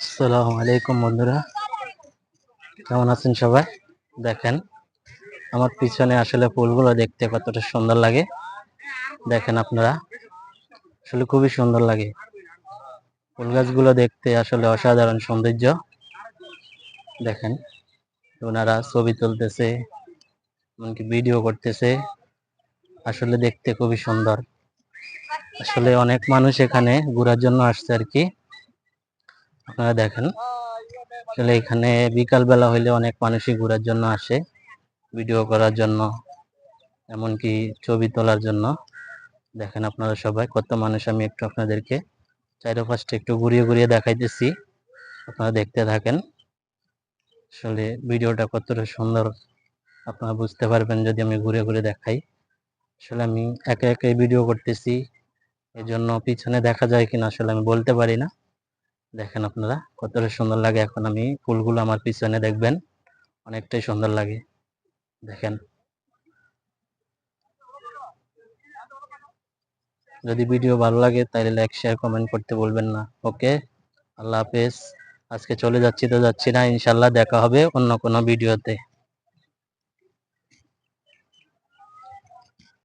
আসসালামু আলাইকুম বন্ধুরা। কেমন আছেন সবাই? দেখেন, আমার পিছনে আসলে ফুলগুলো দেখতে কতটা সুন্দর লাগে। দেখেন আপনারা, আসলে খুবই সুন্দর লাগে। ফুল গাছগুলো দেখতে আসলে অসাধারণ সৌন্দর্য। দেখেন, ওনারা ছবি তুলতেছে, এমনকি ভিডিও করতেছে। আসলে দেখতে খুবই সুন্দর। আসলে অনেক মানুষ এখানে ঘোরার জন্য আসছে আর কি। আপনারা দেখেন, আসলে এখানে বিকাল বেলা হইলে অনেক মানুষই ঘোরার জন্য আসে ভিডিও করার জন্য, এমনকি ছবি তোলার জন্য। দেখেন আপনারা সবাই কত মানুষ, আমি একটু আপনাদেরকে চারপাশটা একটু ঘুরিয়ে ঘুরিয়ে দেখাইতেছি, আপনারা দেখতে থাকেন। আসলে ভিডিওটা কতটা সুন্দর, আপনারা বুঝতে পারবেন যদি আমি ঘুরে ঘুরে দেখাই। আসলে আমি একে একে ভিডিও করতেছি, এজন্য পিছনে দেখা যায় কিনা আসলে আমি বলতে পারি না। দেখেন আপনারা, কতটা সুন্দর লাগে এখন আমি ফুলগুলো আমার পিছনে দেখবেন। অনেকটাই সুন্দর লাগে। দেখেন। যদি ভিডিও ভালো লাগে তাহলে লাইক শেয়ার কমেন্ট করতে বলবেন না। ওকে আল্লাহ হাফেজ। আজকে চলে যাচ্ছি তো যাচ্ছি না ইনশাল্লাহ দেখা হবে অন্য কোনো ভিডিওতে।